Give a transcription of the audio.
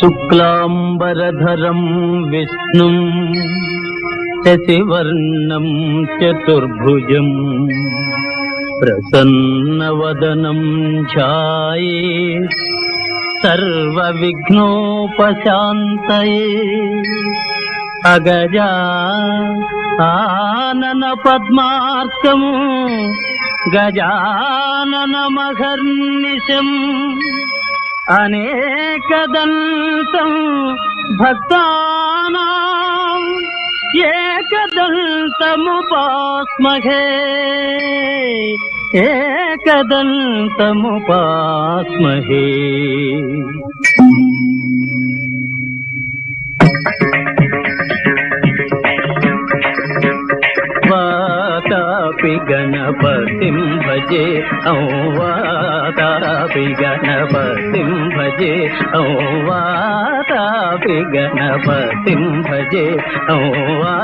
शुक्लाम्बरधरम् विष्णुम् शशिवर्णम् चतुर्भुजम् प्रसन्नवदनम् ध्याये सर्वविघ्नोपशान्तये अगजा आनन पद्मार्थम् गजाननमहर्निशम् అనేకదంతం భక్తానాం ఏకదంతముపాస్మహే ఏకదంతముపాస్మహే తాపి గణపతిం భజే ఔ వాతాపి గణపతిం భజే ఔ వాతాపి గణపతిం భజే ఔవా